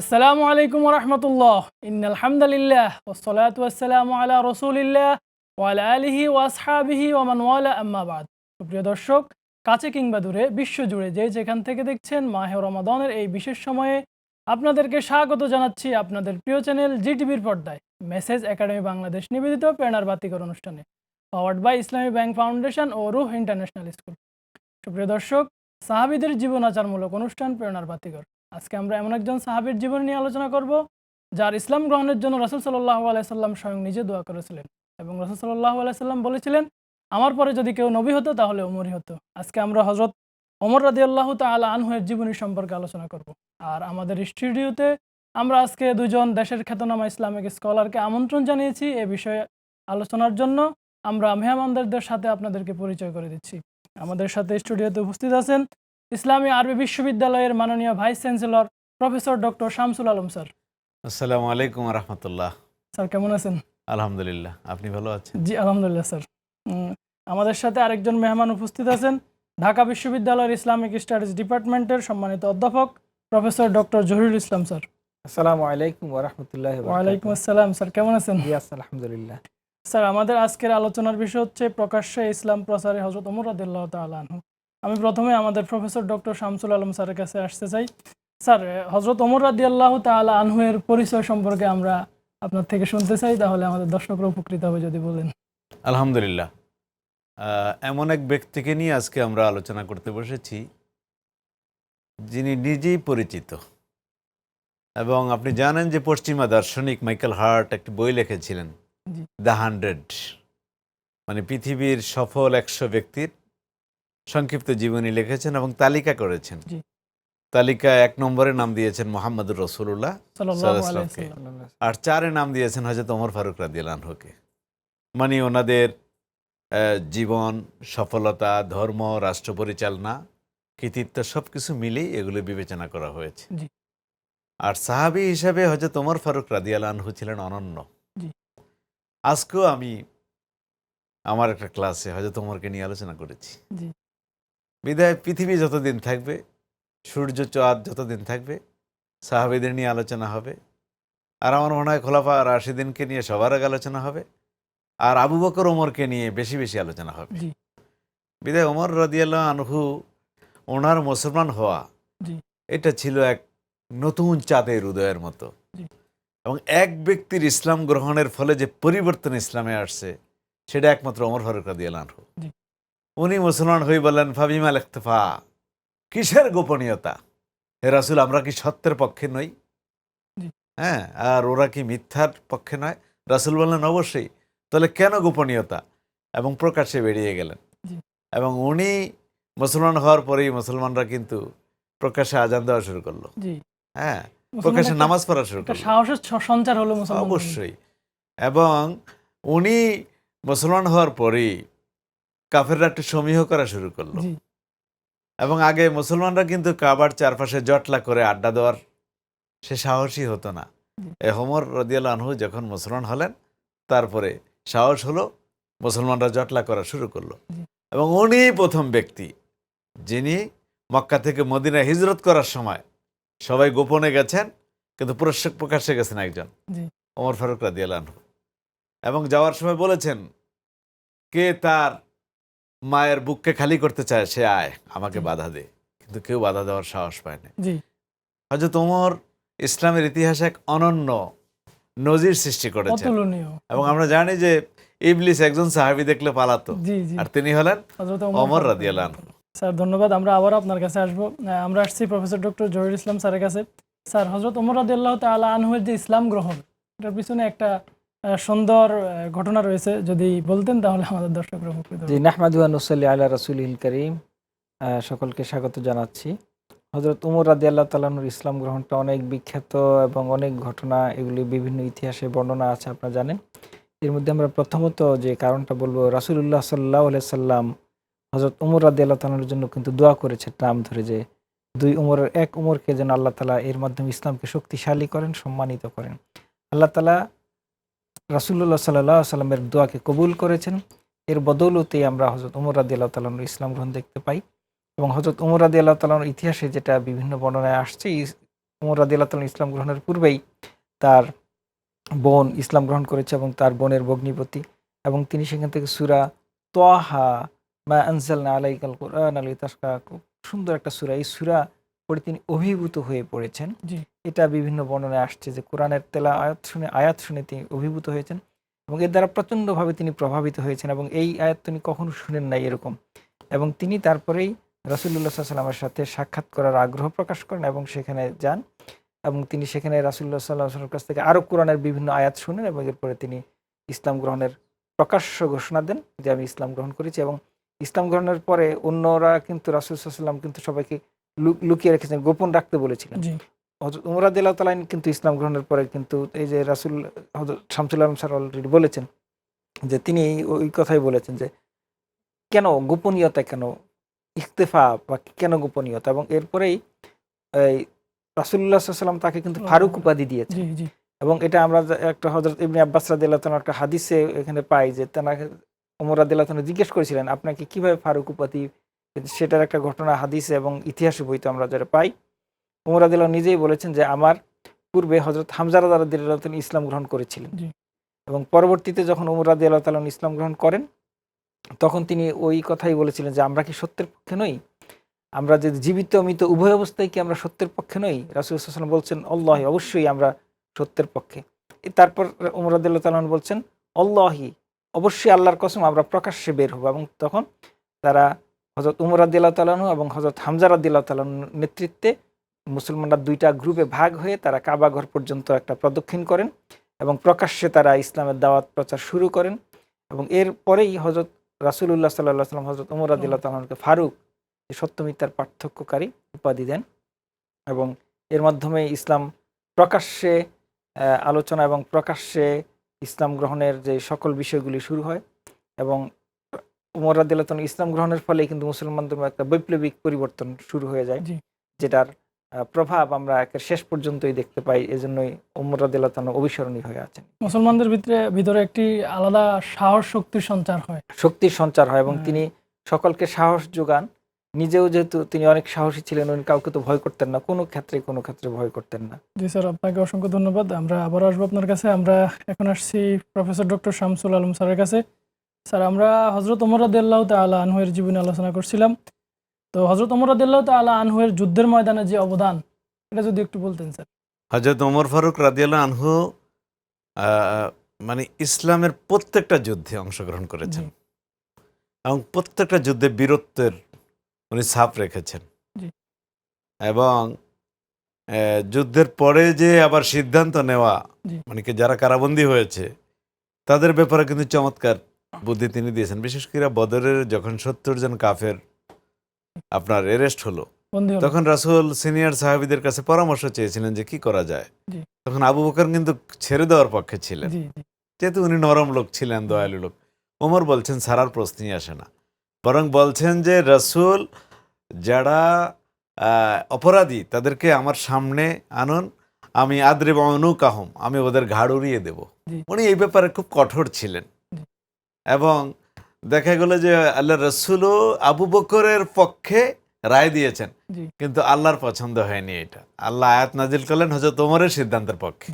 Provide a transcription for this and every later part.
আসসালামু আলাইকুম রহমতুল্লাহ ইন্নাল হামদুলিল্লাহ ওসলাত ওয়াসসালামু আলা রসুলিল্লাহ ওয়ালা আলিহি ওয়াসহাবিহি ওমান ওয়ালা, আম্মা সুপ্রিয় দর্শক, কাছে কিংবা দূরে বিশ্বজুড়ে যে যেখান থেকে দেখছেন মাহে রমাদনের এই বিশেষ সময়ে আপনাদেরকে স্বাগত জানাচ্ছি আপনাদের প্রিয় চ্যানেল জিটিভির পর্দায়, মেসেজ একাডেমি বাংলাদেশ নিবেদিত প্রেরণার বাতিকর অনুষ্ঠানে powered by Islami Bank Foundation O Ruh International school. সুপ্রিয় দর্শক, সাহাবিদের জীবনাচারমূলক অনুষ্ঠান প্রেরণার বাতিকর আজকে আমরা এমন একজন সাহাবীর জীবন নিয়ে আলোচনা করব, যার ইসলাম গ্রহণের জন্য রসুল সাল্লাহ আলাইসাল্লাম স্বয়ং নিজে দোয়া করেছিলেন এবং রসুল সাল্লাহ আলাইসাল্লাম বলেছিলেন, আমার পরে যদি কেউ নবী হতো তাহলে ওমরই হতো। আজকে আমরা হজরত ওমর রাদি আল্লাহ তালা আনহুয়ের জীবনী সম্পর্কে আলোচনা করব। আর আমাদের স্টুডিওতে আমরা আজকে দুজন দেশের খ্যাতনামা ইসলামিক স্কলারকে আমন্ত্রণ জানিয়েছি। এ বিষয়ে আলোচনার জন্য আমরা মেহমানদারদের সাথে আপনাদেরকে পরিচয় করে দিচ্ছি। আমাদের সাথে স্টুডিওতে উপস্থিত আছেন ইসলামী আরবি বিশ্ববিদ্যালয়ের মাননীয় vice chancellor professor doctor Shamsul Alam sir. আসসালামু আলাইকুম রহমতুল্লাহ। স্যার কেমন আছেন? আলহামদুলিল্লাহ। আপনি ভালো আছেন? জি আলহামদুলিল্লাহ স্যার। আমাদের সাথে আরেকজন মেহমান উপস্থিত আছেন ঢাকা বিশ্ববিদ্যালয়ের ইসলামিক স্টাডিজ ডিপার্টমেন্টের সম্মানিত অধ্যাপক professor doctor Zahirul Islam sir. আসসালামু আলাইকুম ওরহমতুল্লাহ ওয়ালাইকুম আসসালাম স্যার। কেমন আছেন? জি আলহামদুলিল্লাহ। স্যার আমাদের আজকের আলোচনার বিষয় হচ্ছে প্রকাশ্যে ইসলাম প্রচারে হজরত ওমর রাদিল্লাহ তালু আমি প্রথমে আমাদের প্রফেসর ডক্টর শামসুল আলম স্যারের কাছে আসতে চাই। স্যার হজরত ওমর রাদি আল্লাহ তালা আনহুয়ের পরিচয় সম্পর্কে আমরা আপনার থেকে শুনতে চাই তাহলে আমাদের দর্শকরা উপকৃত হবে যদি বলেন। আলহামদুলিল্লাহ। এমন এক ব্যক্তিকে নিয়ে আজকে আমরা আলোচনা করতে বসেছি যিনি নিজেই পরিচিত। এবং আপনি জানেন যে পশ্চিমা দার্শনিক মাইকেল হার্ট একটি বই লিখেছিলেন দ্য হান্ড্রেড। মানে পৃথিবীর সফল একশো ব্যক্তির সংক্ষিপ্ত জীবনী লিখেছেন এবং তালিকা করেছেন। তালিকা এক নম্বরে নাম দিয়েছেন মোহাম্মদুর রসুল্লাহ। আর চারে নাম দিয়েছেন হজরত ওমর ফারুক রাদিয়ালহুকে মানে ওনাদের জীবন সফলতা ধর্ম রাষ্ট্র পরিচালনা কৃতিত্ব সব কিছু মিলেই এগুলো বিবেচনা করা হয়েছে। আর সাহাবি হিসাবে হজরত ওমর ফারুক রাদিয়ালহু ছিলেন অনন্য। জি। আজকেও আমি আমার একটা ক্লাসে হজরত ওমরকে নিয়ে আলোচনা করেছি। বিদায় পৃথিবী যতদিন থাকবে সূর্য চাঁদ যতদিন থাকবে সাহাবিদের নিয়ে আলোচনা হবে আর আমার মনে হয় খোলাফা রাশিদিনকে নিয়ে সবার আগে আলোচনা হবে আর আবু বকর ওমরকে নিয়ে বেশি বেশি আলোচনা হবে। বিদায় ওমর রাদিয়াল্লাহ আনহু ওনার মুসলমান হওয়া এটা ছিল এক নতুন চাঁদের উদয়ের মতো। এবং এক ব্যক্তির ইসলাম গ্রহণের ফলে যে পরিবর্তন ইসলামে আসছে সেটা একমাত্র ওমর ফারুক রাদিয়াল্লাহ আনহু। উনি মুসলমান হয়ে বললেন ফাবিমাল ইখতফা। কিসের গোপনীয়তা? হে রাসুল আমরা কি সত্যের পক্ষে নই? হ্যাঁ আর ওরা কি মিথ্যার পক্ষে নয়? রাসুল বললেন অবশ্যই। তাহলে কেন গোপনীয়তা? এবং প্রকাশ্যে বেরিয়ে গেলেন। এবং উনি মুসলমান হওয়ার পরেই মুসলমানরা কিন্তু প্রকাশ্যে আজান দেওয়া শুরু করল। হ্যাঁ প্রকাশ্যে নামাজ পড়া শুরু করল। সাহসের সঞ্চার হলো অবশ্যই। এবং উনি মুসলমান হওয়ার পরেই কাফেররা একটু সমীহ করা শুরু করল। এবং আগে মুসলমানরা কিন্তু কাবার চারপাশে জটলা করে আড্ডা দেওয়ার সে সাহসী হতো না। এ হোমর রদিয়াল আনহু যখন মুসলমান হলেন তারপরে সাহস হলো মুসলমানরা জটলা করা শুরু করল। এবং উনি প্রথম ব্যক্তি যিনি মক্কা থেকে মদিনা হিজরত করার সময় সবাই গোপনে গেছেন কিন্তু প্রকাশ্যে- প্রকাশ্যে গেছেন একজন ওমর ফারুক রাদিয়াল আনহু। এবং যাওয়ার সময় বলেছেন কে তার মায়ের বুককে খালি করতে চায় সে আয় আমাকে বাধা দে। কিন্তু কেউ বাধা দেওয়ার সাহস পায় না। হয়তো তোমার ইসলামের ইতিহাসে এক অনন্য নজির সৃষ্টি অতুলনীয়। এবং আমরা জানি যে ইবলিস একজন সাহাবি দেখলে পালাতো। আর তিনি হলেন ফারুক রাদিয়াল্লাহু স্যার ধন্যবাদ। আমরা আবার আপনার কাছে আসব। আমরা আসছি প্রফেসর ডক্টর জহির ইসলাম স্যারের কাছে। স্যার হজরত ওমর রাদিয়াল্লাহু তাআলা আনহুয়ের যে ইসলাম গ্রহণ এটার পিছনে একটা সুন্দর ঘটনা রয়েছে। যদি বলতেন তাহলে আমাদের দর্শকরা উপকৃত জি আল্লাহ রসুল করিম। সকলকে স্বাগত জানাচ্ছি। হজরত উমর রাদি আল্লাহ তালানুর ইসলাম গ্রহণটা অনেক বিখ্যাত এবং অনেক ঘটনা এগুলি বিভিন্ন ইতিহাসে বর্ণনা আছে আপনারা জানেন। এর মধ্যে আমরা প্রথমত যে কারণটা বলব রাসুলুল্লাহ সাল্লাহ সাল্লাম হজরত উমর রাদি আল্লাহ তালানোর জন্য কিন্তু দোয়া করেছে নাম ধরে যে দুই উমরের এক উমরকে যেন আল্লাহ তালা এর মাধ্যমে ইসলামকে শক্তিশালী করেন সম্মানিত করেন। আল্লাহ তালা রাসুল্লাহ সাল্লাহ সাল্লামের দোয়াকে কবুল করেছেন। এর বদৌলতে আমরা হজরত উমর রাদি আল্লাহ তালানোর ইসলাম গ্রহণ দেখতে পাই এবং হজরত উমর রাদি আল্লাহ তালানোর ইতিহাসে যেটা বিভিন্ন বর্ণনায় আসছে উমর রাদিয়াল্লাহু তাআলা ইসলাম গ্রহণের পূর্বেই তার বোন ইসলাম গ্রহণ করেছে এবং তার বোনের ভগ্নিপতি এবং তিনি সেখান থেকে সুরা তোয়াহা মা আনজালনা আলাইকাল কোরআন আলী তাসকা খুব সুন্দর একটা সুরা। এই সুরা পড়ে তিনি অভিভূত হয়ে পড়েছেন। এটা বিভিন্ন বর্ণনায় আসছে যে কোরআনের তেলা আয়াত শুনে আয়াত শুনে তিনি অভিভূত হয়েছেন এবং এর দ্বারা প্রচণ্ডভাবে তিনি প্রভাবিত হয়েছেন এবং এই আয়াত তিনি কখনো শুনেন নাই এরকম এবং তিনি তারপরেই রাসুল্লাহ সাল্লামের সাথে সাক্ষাৎ করার আগ্রহ প্রকাশ করেন এবং সেখানে যান এবং তিনি সেখানে রাসুল্লাহ সাল্লামের কাছ থেকে আরও কোরআনের বিভিন্ন আয়াত শুনেন এবং এরপরে তিনি ইসলাম গ্রহণের প্রকাশ্য ঘোষণা দেন যে আমি ইসলাম গ্রহণ করেছি এবং ইসলাম গ্রহণের পরে অন্যরা কিন্তু রাসুল সাল্লাম কিন্তু সবাইকে লুকিয়ে রেখেছেন গোপন রাখতে বলেছিলেন। হজরত উমর রাদিয়াল্লাহু তাআলা কিন্তু ইসলাম গ্রহণের পরে কিন্তু এই যে রাসুল হজরত শামসুল আলম স্যার অলরেডি বলেছেন যে তিনি ওই কথাই বলেছেন যে কেন গোপনীয়তা কেন ইস্তেফা বা কেন গোপনীয়তা? এবং এরপরেই এই রাসুল্লাহ সাল্লাম তাকে কিন্তু ফারুক উপাধি জি এবং এটা আমরা একটা হজরত ইবনে আব্বাস রাদিয়াল্লাহু তাআলার একটা হাদিসে এখানে পাই যে তেনাকে ওমর রাদিয়াল্লাহু তাআলা জিজ্ঞেস করেছিলেন আপনাকে কীভাবে ফারুক উপাধি সেটার একটা ঘটনা হাদিসে এবং ইতিহাসে বইতে আমরা যারা পাই। ওমর রাদিয়াল্লাহু নিজেই বলেছেন যে আমার পূর্বে হজরত হামজা রাদিয়াল্লাহু তাআলা ইসলাম গ্রহণ করেছিলেন। এবং পরবর্তীতে যখন ওমর রাদিয়াল্লাহু তাআলা ইসলাম গ্রহণ করেন তখন তিনি ওই কথাই বলেছিলেন যে আমরা কি সত্যের পক্ষে নই? আমরা যে জীবিত মৃত উভয় অবস্থায় কি আমরা সত্যের পক্ষে নই? রাসুল সাল্লাম বলছেন আল্লাহ অবশ্যই আমরা সত্যের পক্ষে। তারপর উমর রাদিয়াল্লাহু তাআলা বলছেন অল্লাহি অবশ্যই আল্লাহর কসম আমরা প্রকাশ্যে বের হব। এবং তখন তারা হজরত উমর রাদিয়াল্লাহু তাআলাহু এবং হজরত হামজা রাদিয়াল্লাহু তাআলার নেতৃত্বে মুসলমানরা দুইটা গ্রুপে ভাগ হয়ে তারা কাবা ঘর পর্যন্ত একটা প্রদক্ষিণ করেন এবং প্রকাশ্যে তারা ইসলামের দাওয়াত প্রচার শুরু করেন এবং এর পরেই হজরত রাসূলুল্লাহ সাল্লাহ সাল্লাম হজরত উমর রাদিয়াল্লাহু তাআলাকে ফারুক সত্য মিথ্যার পার্থক্যকারী উপাধি দেন এবং এর মাধ্যমে ইসলাম প্রকাশ্যে আলোচনা এবং প্রকাশ্যে ইসলাম গ্রহণের যে সকল বিষয়গুলি শুরু হয় এবং উমর রাদিল্লাহ ইসলাম গ্রহণের ফলে কিন্তু মুসলমানদের একটা বৈপ্লবিক পরিবর্তন শুরু হয়ে যায় যেটার প্রভাব আমরা একের শেষ পর্যন্তই দেখতে পাই এজন্যই উমর রাদিল্লাহ অবিস্মরণীয় হয়ে আছেন। মুসলমানদের ভিতরে ভিতরে একটি আলাদা সাহস শক্তির সঞ্চার হয়। শক্তির সঞ্চার হয় এবং হ্যাঁ। তিনি সকলকে সাহস যোগান নিজেও যেহেতু তিনি অনেক সাহসী ছিলেন উনি কাউকে তো ভয় করতেন না কোনো ক্ষেত্রে কোনো ক্ষেত্রে ভয় করতেন না। জি স্যার আপনাকে অসংখ্য ধন্যবাদ। আমরা আবার আসব আপনার কাছে। আমরা এখন আসছি প্রফেসর ডক্টর শামসুল আলম স্যারের কাছে। স্যার আমরা হজরত ওমর রাদিয়াল্লাহু তাআলা আনহুয়ের জীবনে আলোচনা করছিলাম। তো হজরত ওমর রাদিয়াল্লাহু তাআলা আনহুয়ের যুদ্ধের ময়দানে যে অবদান এটা যদি একটু বলতেন স্যার। হজরত ওমর ফারুক রাদিয়াল্লাহ আনহু মানে ইসলামের প্রত্যেকটা যুদ্ধে অংশগ্রহণ করেছেন। এবং প্রত্যেকটা যুদ্ধে বীরত্বের উনি ছাপ রেখেছেন। এবং যুদ্ধের পরে যে আবার সিদ্ধান্ত নেওয়া মানে কি যারা কারাবন্দী হয়েছে তাদের ব্যাপারে কিন্তু চমৎকার বুদ্ধি তিনি দিয়েছেন। বিশেষ করে বদরের যখন সত্তর জন কাফের আপনার এরেস্ট হলো তখন রাসূল সিনিয়র সাহাবীদের কাছে পরামর্শ চেয়েছিলেন যে কি করা যায়। তখন আবু বকর কিন্তু ছেড়ে দেওয়ার পক্ষে ছিলেন। যেহেতু উনি নরম লোক ছিলেন দয়ালু লোক। ওমর বলছেন সারার প্রশ্নই আসে না। বরং বলছেন যে রসুল যারা আহ, অপরাধী তাদেরকে আমার সামনে আনুন আমি আদ্রে অনু কাহম আমি ওদের ঘাড় উড়িয়ে দেব। উনি এই ব্যাপারে খুব কঠোর ছিলেন। এবং দেখা গেল যে আল্লাহ রসুলও আবু বকরের পক্ষে রায় দিয়েছেন। কিন্তু আল্লাহর পছন্দ হয়নি এটা। আল্লাহ আয়াত নাজিল করলেন হজরত ওমরের সিদ্ধান্তের পক্ষে।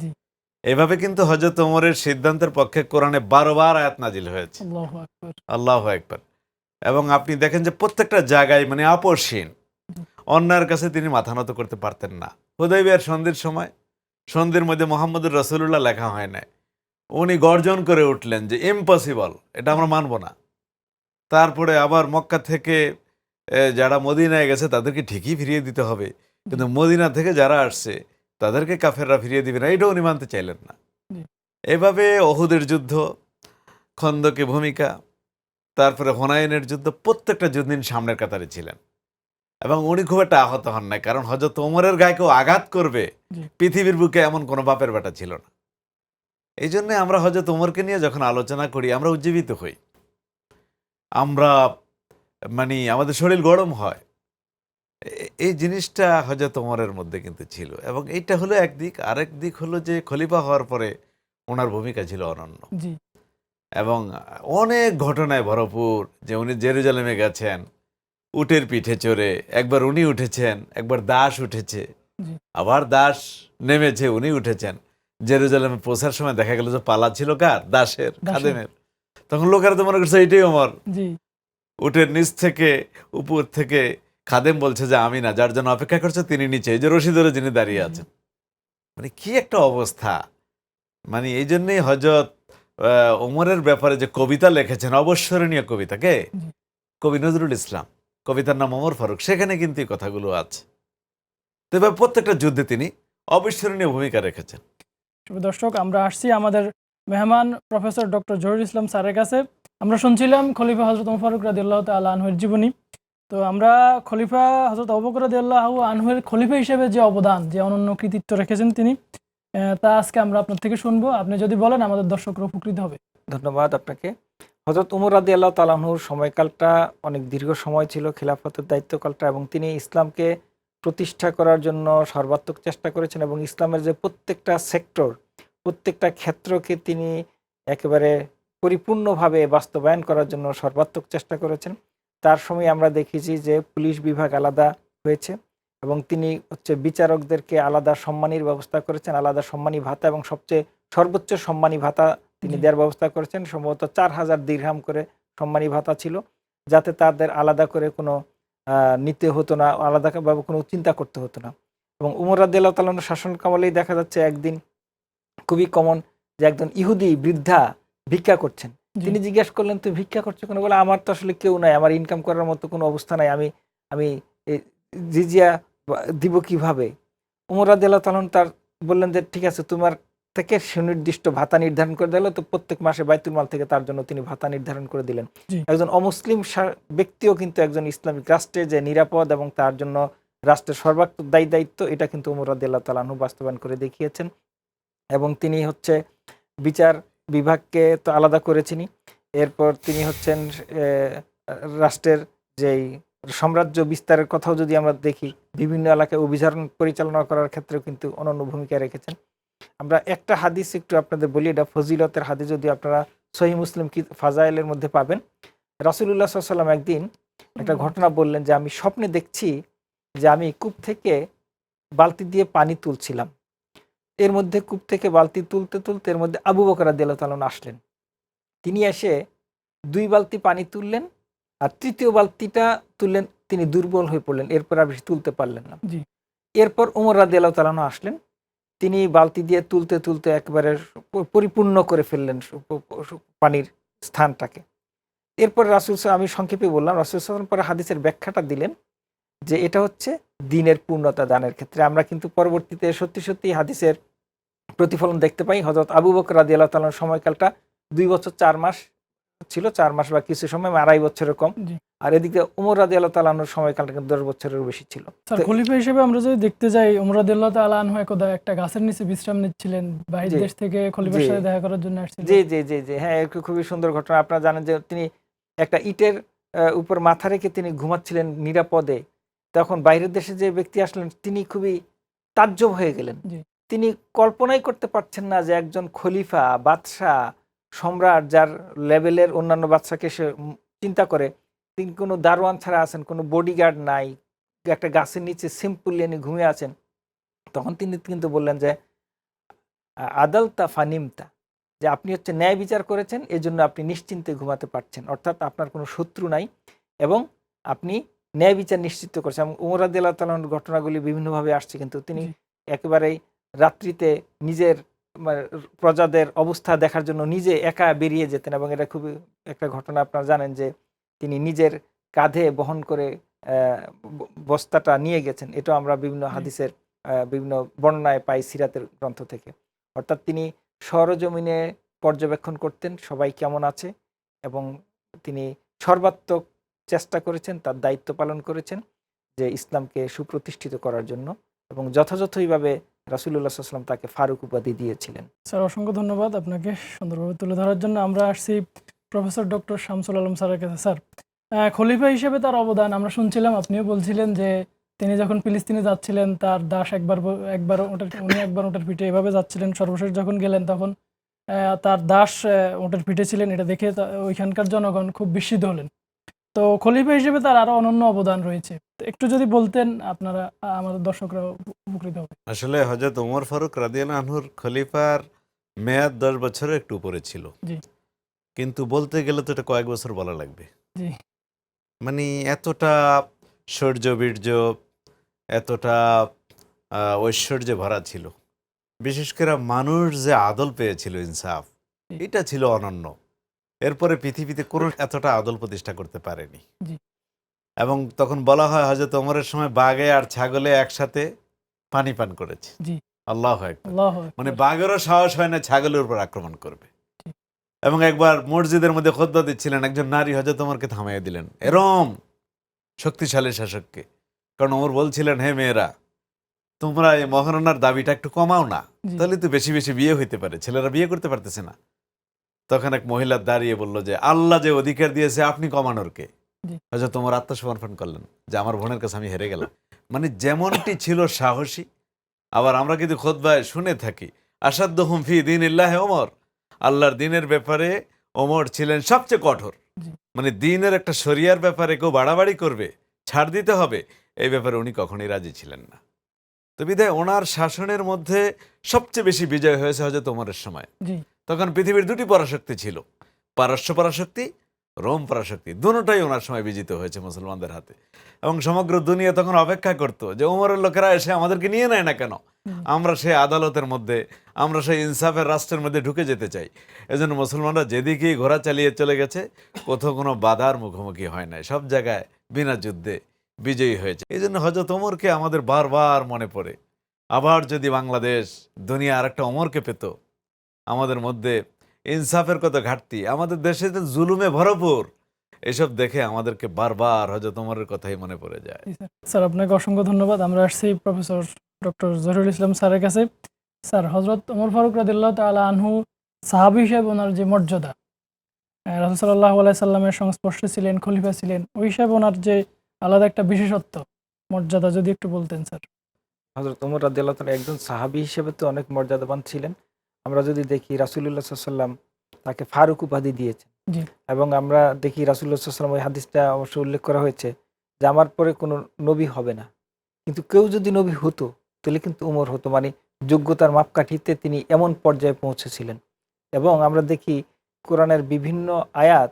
এভাবে কিন্তু হজরত ওমরের সিদ্ধান্তের পক্ষে কোরআনে বারবার আয়াত নাজিল হয়েছে। আল্লাহ একবার এবং আপনি দেখেন যে প্রত্যেকটা জায়গায় মানে আপসহীন অন্যায়ের কাছে তিনি মাথা নত করতে পারতেন না। হুদয়বিয়ার সন্ধির সময় সন্ধির মধ্যে মোহাম্মদুর রসুল্লাহ লেখা হয় না উনি গর্জন করে উঠলেন যে ইম্পসিবল এটা আমরা মানব না। তারপরে আবার মক্কা থেকে যারা মদিনায় গেছে তাদেরকে ঠিকই ফিরিয়ে দিতে হবে। কিন্তু মদিনা থেকে যারা আসছে তাদেরকে কাফেররা ফিরিয়ে দিবে না। এটাও উনি মানতে চাইলেন না। এভাবে অহুদের যুদ্ধ খন্দকে ভূমিকা তারপরে হোনাইনের যুদ্ধ প্রত্যেকটা যুদ্ধ তিনি সামনের কাতারে ছিলেন। এবং উনি খুব একটা আহত হন নাই কারণ হজরত ওমরের গায়ে কেউ আঘাত করবে পৃথিবীর বুকে এমন কোনো বাপের বেটা ছিল না। এই জন্য আমরা হজরত ওমরকে নিয়ে যখন আলোচনা করি আমরা উজ্জীবিত হই। আমরা মানে আমাদের শরীর গরম হয়। এই জিনিসটা হজরত ওমরের মধ্যে কিন্তু ছিল এবং এইটা হলো একদিক আরেক দিক হলো যে খলিফা হওয়ার পরে ওনার ভূমিকা ছিল অনন্য। এবং অনেক ঘটনায় ভরপুর যে উনি জেরুজালেমে গেছেন উটের পিঠে চড়ে একবার উনি উঠেছেন একবার দাস উঠেছে। আবার দাস নেমেছে উনি উঠেছেন। জেরুজালেমে পৌঁছার সময় দেখা গেল যে পালা ছিল কার? দাসের খাদেমের। তখন লোকেরা তো মনে করছে এইটাই অমর জি। উঠে নিচ থেকে উপর থেকে খাদেম বলছে যে আমি না। যার জন্য অপেক্ষা করছে তিনি নিচে। এই যে রশি ধরে যিনি দাঁড়িয়ে আছেন। মানে কি একটা অবস্থা। মানে এই জন্যই হজরত ওমরের ব্যাপারে যে কবিতা লিখেছেন অবসরণীয় কবিতা কে? কবি নজরুল ইসলাম। কবিতার নাম ওমর ফারুক। সেখানে কিন্তু এই কথাগুলো আছে। তবে প্রত্যেকটা যুদ্ধে তিনি অবিস্মরণীয় ভূমিকা রেখেছেন। শুভ দর্শক, আমরা আসছি আমাদের মেহমান প্রফেসর ডক্টর জহির ইসলাম স্যারের কাছে। আমরা শুনছিলাম খলিফা হজরত ফারুক রাদিল্লাহ তাল্লাহ আনহুয়ের জীবনী। তো আমরা খলিফা হজরত অবকর রাদিল্লাহ আনহুয়ের খলিফা হিসেবে যে অবদান, যে অনন্য কৃতিত্ব রেখেছেন তিনি তা আজকে আমরা আপনার থেকে শুনব। আপনি যদি বলেন, আমাদের দর্শকরা উপকৃত হবে। ধন্যবাদ আপনাকে। হজরত উমর রাদি আল্লাহ তালাহুর সময়কালটা অনেক দীর্ঘ সময় ছিল, খেলাফতের দায়িত্বকালটা, এবং তিনি ইসলামকে প্রতিষ্ঠা করার জন্য সর্বাত্মক চেষ্টা করেছেন এবং ইসলামের যে প্রত্যেকটা সেক্টর প্রত্যেকটা ক্ষেত্রকে তিনি একেবারে পরিপূর্ণভাবে বাস্তবায়ন করার জন্য সর্বাত্মক চেষ্টা করেছেন। তার সময় আমরা দেখেছি যে পুলিশ বিভাগ আলাদা হয়েছে এবং তিনি হচ্ছে বিচারকদেরকে আলাদা সম্মানীর ব্যবস্থা করেছেন আলাদা সম্মানী ভাতা এবং সবচেয়ে সর্বোচ্চ সম্মানী ভাতা তিনি দেওয়ার ব্যবস্থা করেছেন। সম্ভবত চার হাজার দীর্ঘাম করে সম্মানী ভাতা ছিল যাতে তাদের আলাদা করে কোনো নিতে হতো না আলাদাভাবে কোনো চিন্তা করতে হতো না। এবং উমর রাদিয়াল্লাহ তালানোর শাসন কামলেই দেখা যাচ্ছে একদিন খুবই কমন যে একজন ইহুদি বৃদ্ধা ভিক্ষা করছেন। তিনি জিজ্ঞেস করলেন তুই ভিক্ষা করছ কেন? বলে আমার তো আসলে কেউ নাই আমার ইনকাম করার মতো কোনো অবস্থা নাই আমি আমি জিজিয়া দিব কীভাবে? উমর রাদিয়াল্লাহ তালন তার বললেন যে ঠিক আছে তোমার থেকে সুনির্দিষ্ট ভাতা নির্ধারণ করে দিল তো প্রত্যেক মাসে বাইতুল মাল থেকে তার জন্য তিনি ভাতা নির্ধারণ করে দিলেন। একজন অমুসলিম ব্যক্তিও কিন্তু একজন ইসলামিক রাষ্ট্রে যে নিরাপদ এবং তার জন্য রাষ্ট্রের সর্বাত্মক দায়ী দায়িত্ব এটা কিন্তু উমর রাদিয়াল্লাহ তালাহু বাস্তবায়ন করে দেখিয়েছেন। এবং তিনি হচ্ছে বিচার বিভাগকে তো আলাদা করেছেনই। এরপর তিনি হচ্ছেন রাষ্ট্রের যেই সাম্রাজ্য বিস্তারের কথাও যদি আমরা দেখি বিভিন্ন এলাকায় অভিযান পরিচালনা করার ক্ষেত্রেও কিন্তু অনন্য ভূমিকা রেখেছেন। আমরা একটা হাদিস একটু আপনাদের বলি এটা ফজিলতের হাদিস যদি আপনারা সহি মুসলিম কি ফাজাইলের মধ্যে পাবেন। রাসুলুল্লাহ সাল্লাম একদিন একটা ঘটনা বললেন যে আমি স্বপ্নে দেখছি যে আমি কূপ থেকে বালতি দিয়ে পানি তুলছিলাম। এর মধ্যে কূপ থেকে বালতি তুলতে তুলতে এর মধ্যে আবু বকর তাআলা আসলেন। তিনি এসে দুই বালতি পানি তুললেন আর তৃতীয় বালতিটা তুললেন তিনি দুর্বল হয়ে পড়লেন এরপর আর বেশি তুলতে পারলেন না। এরপর উমর রাদিয়াল্লাহু তাআলা আসলেন। তিনি বালতি দিয়ে তুলতে তুলতে একবারে পরিপূর্ণ করে ফেললেন পানির স্থানটাকে। এরপর রাসুল আমি সংক্ষেপে বললাম, রাসুল সাল্লাম পরে হাদিসের ব্যাখ্যাটা দিলেন যে এটা হচ্ছে দিনের পূর্ণতা দানের ক্ষেত্রে। আমরা কিন্তু পরবর্তীতে সত্যি সত্যি হাদিসের প্রতিফলন দেখতে পাই। হজরত আবু বকর রাদি আল্লাহ তালার সময়কালটা দুই বছর চার মাস ছিল চার মাস বা কিছু সময় আড়াই বছরের কম। আর এদিকে উমর রাদি আল্লাহ তালানোর সময়কালটা কিন্তু দশ বছরের বেশি ছিল। খলিফা হিসেবে আমরা যদি দেখতে যাই উমরাদুল্লাহ তাল্লাহ আনহু একদা একটা গাছের নিচে বিশ্রাম নিচ্ছিলেন বাহির জি। দেশ থেকে খলিফার সাথে দেখা করার জন্য আসছিলেন। জি জি জি জি। হ্যাঁ খুবই সুন্দর ঘটনা। আপনারা জানেন যে তিনি একটা ইটের উপর মাথা রেখে তিনি ঘুমাচ্ছিলেন নিরাপদে। তখন বাইরের দেশে যে ব্যক্তি আসলেন তিনি খুবই তাজ্জব হয়ে গেলেন। তিনি কল্পনাই করতে পারছেন না যে একজন খলিফা বাদশাহ সম্রাট যার লেভেলের অন্যান্য বাচ্চাকে সে চিন্তা করে তিনি কোনো দারোয়ান ছাড়া আছেন কোনো বডিগার্ড নাই একটা গাছের নিচে সিম্পলি উনি ঘুমিয়ে আছেন। তখন তিনি কিন্তু বললেন যে আদালতা ফানিমতা যে আপনি হচ্ছে ন্যায় বিচার করেছেন এজন্য আপনি নিশ্চিন্তে ঘুমাতে পারছেন অর্থাৎ আপনার কোনো শত্রু নাই এবং আপনি ন্যায় বিচার নিশ্চিত করেছেন। এবং উমর আদিল্লাহ তালাহর ঘটনাগুলি বিভিন্নভাবে আসছে কিন্তু তিনি একেবারেই রাত্রিতে নিজের প্রজাদের অবস্থা দেখার জন্য নিজে একা বেরিয়ে যেতেন এবং এটা খুবই একটা ঘটনা আপনারা জানেন যে তিনি নিজের কাঁধে বহন করে বস্তাটা নিয়ে গেছেন। এটা আমরা বিভিন্ন হাদিসের বিভিন্ন বর্ণনায় পাই সিরাতের গ্রন্থ থেকে। অর্থাৎ তিনি সরজমিনে পর্যবেক্ষণ করতেন সবাই কেমন আছে এবং তিনি সর্বাত্মক চেষ্টা করেছেন তার দায়িত্ব পালন করেছেন যে ইসলামকে সুপ্রতিষ্ঠিত করার জন্য এবং যথাযথইভাবে রাসুল্লাহ সাল্লাম তাকে ফারুক উপাধি দিয়েছিলেন। স্যার, অসংখ্য ধন্যবাদ আপনাকে সুন্দরভাবে তুলে ধরার জন্য। আমরা আসছি প্রফেসর ডক্টর শামসুল আলম স্যারের কাছে। স্যার খলিফা হিসেবে তার অবদান আমরা শুনছিলাম। আপনিও বলছিলেন যে তিনি যখন ফিলিস্তিনে যাচ্ছিলেন, তার দাস একবার একবার ওটার উনি একবার ওটার পিঠে এভাবে যাচ্ছিলেন। সর্বশেষ যখন গেলেন তখন তার দাস ওটার পিঠে ছিলেন। এটা দেখে ওইখানকার জনগণ খুব বিস্মিত হলেন। তো খলিফা হিসেবে তার আরও অনন্য অবদান রয়েছে। একটু যদি বলতেন আপনারা আমাদের দর্শকরা উপকৃত হবে। আসলে হজরত উমর ফারুক রাদিয়াল আনহুর খলিফার মেয়াদ দশ বছরের একটু উপরে ছিল। জি। কিন্তু বলতে গেলে তো এটা কয়েক বছর বলা লাগবে। জি। মানে এতটা শৌর্য বীর্য এতটা ঐশ্বর্যে ভরা ছিল। বিশেষ করে মানুষ যে আদল পেয়েছিল ইনসাফ এটা ছিল অনন্য। এরপরে পৃথিবীতে কোনো এতটা আদল প্রতিষ্ঠা করতে পারেনি। এবং তখন বলা হয় হজরত ওমরের সময় বাঘে আর ছাগলে একসাথে পানি পান করেছে। আল্লাহ মানে বাঘেরও সাহস হয় না ছাগলের উপর আক্রমণ করবে। এবং একবার মসজিদের মধ্যে খোদ্া দিচ্ছিলেন একজন নারী হজরত ওমরকে থামাইয়া দিলেন। এরম শক্তিশালী শাসককে। কারণ ওমর বলছিলেন হে মেয়েরা তোমরা এই মহারণার দাবিটা একটু কমাও না। তাহলে তো বেশি বেশি বিয়ে হইতে পারে। ছেলেরা বিয়ে করতে পারতেছে না। তখন এক মহিলা দাঁড়িয়ে বলল যে আল্লাহ যে অধিকার দিয়েছে আপনি কমানোর কে। হয়তো তোমার আত্মসমর্পণ করলেন যে আমার বোনের কাছে আমি হেরে গেলাম। মানে যেমনটি ছিল সাহসী আবার আমরা কিন্তু খোদবায় শুনে থাকি আসাদ্দ হুমফি দিন ইল্লাহ ওমর আল্লাহর দিনের ব্যাপারে ওমর ছিলেন সবচেয়ে কঠোর। মানে দিনের একটা শরিয়ার ব্যাপারে কেউ বাড়াবাড়ি করবে ছাড় দিতে হবে এই ব্যাপারে উনি কখনোই রাজি ছিলেন না। তো বিধায় ওনার শাসনের মধ্যে সবচেয়ে বেশি বিজয় হয়েছে হয়তো ওমরের সময়। তখন পৃথিবীর দুটি পরাশক্তি ছিল পারস্য পরাশক্তি রোম পরাশক্তি। দুটোটাই ওনার সময় বিজিত হয়েছে মুসলমানদের হাতে। এবং সমগ্র দুনিয়া তখন অপেক্ষা করত যে ওমরের লোকেরা এসে আমাদেরকে নিয়ে নেয় না কেন? আমরা সেই আদালতের মধ্যে আমরা সেই ইনসাফের রাষ্ট্রের মধ্যে ঢুকে যেতে চাই। এজন্য মুসলমানরা যেদিকেই ঘোরা চালিয়ে চলে গেছে কোথাও কোনো বাধার মুখোমুখি হয় নাই। সব জায়গায় বিনা যুদ্ধে বিজয়ী হয়েছে। এই জন্য হজরত ওমরকে আমাদের বারবার মনে পড়ে। আবার যদি বাংলাদেশ দুনিয়া আর একটা ওমরকে পেত আমাদের মধ্যে ইনসাফের কত ঘাটতি? আমাদের দেশে তো জুলুমে ভরপুর এসব দেখে আমাদেরকে বারবার হজরত ওমরের কথাই মনে পড়ে যায়। স্যার। স্যার আপনাকে অসংখ্য ধন্যবাদ। আমরা আসছি প্রফেসর ডক্টর জহিরুল ইসলাম স্যারের কাছে। স্যার হজরত ওমর ফারুক রাদিল্লাহ তালা আনহু সাহাবি হিসেবে ওনার যে মর্যাদা রাহুল সাল্লাহ সাল্লামের সংস্পর্শে ছিলেন খলিফা ছিলেন ওই হিসাবে ওনার যে আলাদা একটা বিশেষত্ব মর্যাদা যদি একটু বলতেন স্যার। হজরত উমর রাদিয়াল্লাহ তাআলা একজন সাহাবী হিসেবে তো অনেক মর্যাদাবান ছিলেন। আমরা যদি দেখি রাসুল্লাহ সাল্লাম তাকে ফারুক উপাধি দিয়েছেন। জি। এবং আমরা দেখি রাসুল্লাহ সাল্লাম ওই হাদিসটা অবশ্য উল্লেখ করা হয়েছে যে আমার পরে কোনো নবী হবে না। কিন্তু কেউ যদি নবী হতো তাহলে কিন্তু উমর হতো। মানে যোগ্যতার মাপকাঠিতে তিনি এমন পর্যায়ে পৌঁছেছিলেন। এবং আমরা দেখি কোরআনের বিভিন্ন আয়াত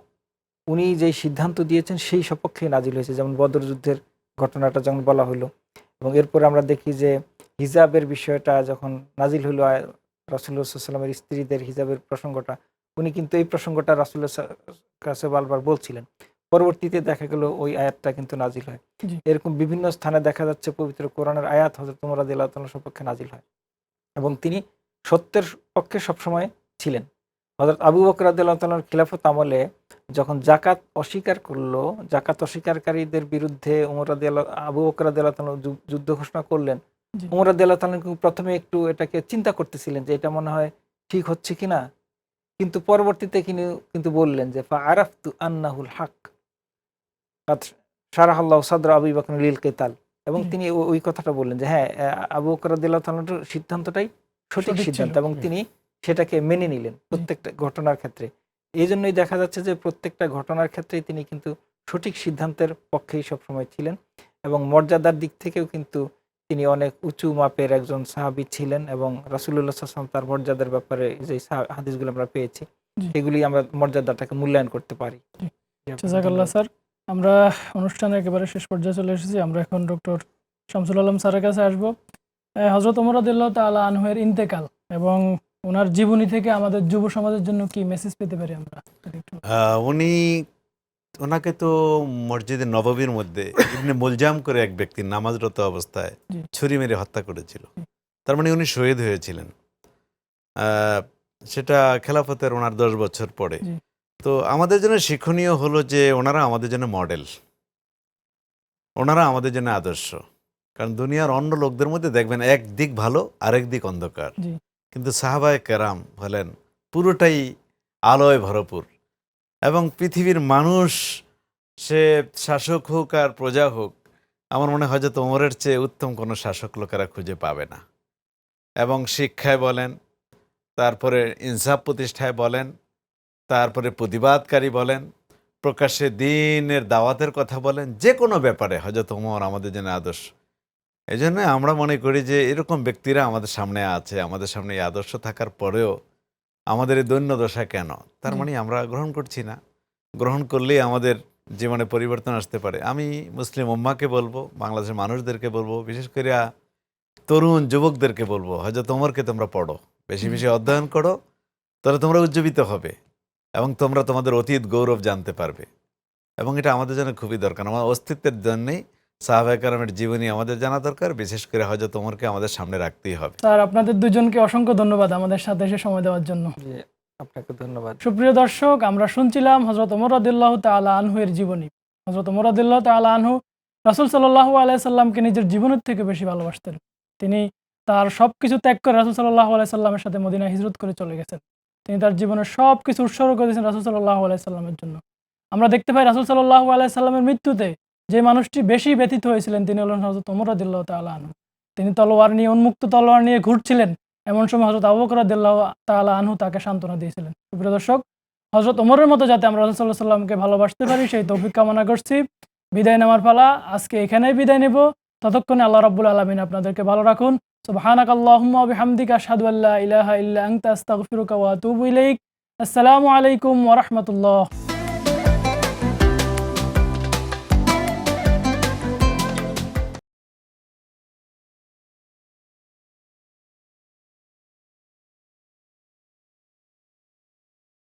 উনি যেই সিদ্ধান্ত দিয়েছেন সেই সপক্ষে নাজিল হয়েছে। যেমন বদর যুদ্ধের ঘটনাটা যখন বলা হলো। এবং এরপরে আমরা দেখি যে হিজাবের বিষয়টা যখন নাজিল হলো রাসুল্লাহ সাল্লামের স্ত্রীদের হিজাবের প্রসঙ্গটা উনি কিন্তু এই প্রসঙ্গটা রাসুল্লাহ কাছে বারবার বলছিলেন। পরবর্তীতে দেখা গেল ওই আয়াতটা কিন্তু নাজিল হয়। এরকম বিভিন্ন স্থানে দেখা যাচ্ছে পবিত্র কোরআনের আয়াত হজরত তোমরা দিল্লাহ সপক্ষে নাজিল হয় এবং তিনি সত্যের পক্ষে সবসময় ছিলেন। হজরত আবু বকর আদাল্লাহর খিলাফত আমলে যখন জাকাত অস্বীকার করল জাকাত অস্বীকারীদের বিরুদ্ধে উমর আবু বকর আদাল্লাহ যুদ্ধ ঘোষণা করলেন। উমর আদিয়াল্লাহ প্রথমে একটু এটাকে চিন্তা করতেছিলেন যে এটা মনে হয় ঠিক হচ্ছে কিনা। কিন্তু পরবর্তীতে কিন্তু বললেন যে ফা আরাফতু আন্নাহুল হাক। সারাহাল্লাহ সাদর আবু বাকর লিল কেতাল। এবং তিনি ওই কথাটা বললেন যে হ্যাঁ আবু বকর আদিয়াল্লাহ সিদ্ধান্তটাই সঠিক সঠিক সিদ্ধান্ত এবং তিনি সেটাকে মেনে নিলেন প্রত্যেকটা ঘটনার ক্ষেত্রে। এই জন্যই দেখা যাচ্ছে যে প্রত্যেকটা ঘটনার ক্ষেত্রেই তিনি কিন্তু সঠিক সিদ্ধান্তের পক্ষেই সবসময় ছিলেন এবং মর্যাদার দিক থেকেও কিন্তু তিনি অনেক উঁচু মাপের একজন সাহাবি ছিলেন এবং রাসুল্লাহ আসলাম তার মর্যাদার ব্যাপারে যে হাদিসগুলো আমরা পেয়েছি। সেগুলি আমরা মর্যাদাটাকে মূল্যায়ন করতে পারি। জাজাকাল্লাহ স্যার আমরা অনুষ্ঠানের একেবারে শেষ পর্যায়ে চলে এসেছি। আমরা এখন ডক্টর শামসুল আলম স্যারের কাছে আসব। হজরত ওমর আদিল্লাহ তালা আনহের ইন্তেকাল এবং ওনার জীবনী থেকে আমাদের যুব সমাজের জন্য কি মেসেজ পেতে পারি আমরা? উনি ওনাকে তো মসজিদে নববীর মধ্যে ইবনে মুলজাম করে এক ব্যক্তি নামাজরত অবস্থায় ছুরি মেরে হত্যা করেছিল। তার মানে উনি শহীদ হয়েছিলেন। সেটা খেলাফতের ওনার দশ বছর পরে। তো আমাদের জন্য শিক্ষণীয় হলো যে ওনারা আমাদের জন্য মডেল। ওনারা আমাদের জন্য আদর্শ। কারণ দুনিয়ার অন্য লোকদের মধ্যে দেখবেন এক দিক ভালো আরেক দিক অন্ধকার। কিন্তু সাহাবায় কেরাম হলেন পুরোটাই আলোয় ভরপুর। এবং পৃথিবীর মানুষ, সে শাসক হোক আর প্রজা হোক, আমার মনে হয় যে তোমরের চেয়ে উত্তম কোনো শাসক লোকেরা খুঁজে পাবে না। এবং শিক্ষায় বলেন, তারপরে ইনসাফ প্রতিষ্ঠায় বলেন, তারপরে প্রতিবাদকারী বলেন, প্রকাশ্যে দিনের দাওয়াতের কথা বলেন, যে কোনো ব্যাপারে হজরত ওমর আমাদের জন্য আদর্শ। এই আমরা মনে করি যে এরকম ব্যক্তিরা আমাদের সামনে আছে, আমাদের সামনে এই আদর্শ থাকার পরেও আমাদের এই দৈন্য দশা কেন? তার। মানে আমরা গ্রহণ করছি না। গ্রহণ করলেই আমাদের জীবনে পরিবর্তন আসতে পারে। আমি মুসলিম উম্মাকে বলব বাংলাদেশের মানুষদেরকে বলব বিশেষ করে তরুণ যুবকদেরকে বলব হজরত ওমরকে তোমরা পড়ো। বেশি বেশি অধ্যয়ন করো তাহলে তোমরা উজ্জীবিত হবে এবং তোমরা তোমাদের অতীত গৌরব জানতে পারবে। এবং এটা আমাদের জন্য খুবই দরকার। আমার অস্তিত্বের জন্যেই সাহাবাহামের জীবনী আমাদের জানা দরকার বিশেষ করে হজরত ওমরকে আমাদের সামনে রাখতেই হবে। স্যার আপনাদের দুজনকে অসংখ্য ধন্যবাদ আমাদের সাথে এসে সময় দেওয়ার জন্য। আপনাকে ধন্যবাদ। সুপ্রিয় দর্শক আমরা শুনছিলাম হজরত ওমর রদুল্লাহ তালা আনহুয়ের জীবনী। হজরত ওমর রদুল্লাহ তালা আনহু রাসুল সাল্লাহ আলাইসাল্লামকে নিজের জীবনের থেকে বেশি ভালোবাসতেন। তিনি তার সব কিছু ত্যাগ করে রাসুল সাল্লাহ আলাইসাল্লামের সাথে মদিনা হিজরত করে চলে গেছেন। তিনি তার জীবনের সব কিছু উৎসর্গ করেছেন রাসুল সাল্লাহ আলাইসাল্লামের জন্য। আমরা দেখতে পাই রাসুল সাল্লাহ আলাইসাল্লামের মৃত্যুতে যে মানুষটি বেশি ব্যথিত হয়েছিলেন তিনি হলেন হজরত ওমর রদুল্লাহ তালা আনহু। তিনি তলোয়ার নিয়ে, উন্মুক্ত তলোয়ার নিয়ে ঘুরছিলেন। এমন সময় হজরত আবু বকর রাদিয়াল্লাহু আনহু তাকে সান্ত্বনা দিয়েছিলেন। সুপ্রিয় দর্শক হজরত ওমরের মতো যাতে আমরা রাসূল সাল্লাল্লাহু সাল্লামকে ভালোবাসতে পারি, সেই তৌফিক কামনা করছি। বিদায় নেওয়ার পালা, আজকে এখানেই বিদায় নেব। ততক্ষণে আল্লাহ রাব্বুল আলামিন আপনাদেরকে ভালো রাখুন। সুবহানাক আল্লাহুম্মা বিহামদিকা আশহাদু আল্লা ইলাহা ইল্লা আনতা, আস্তাগফিরুকা ওয়া আতুবু ইলাইক। আসসালামু আলাইকুম ওয়া রাহমাতুল্লাহ।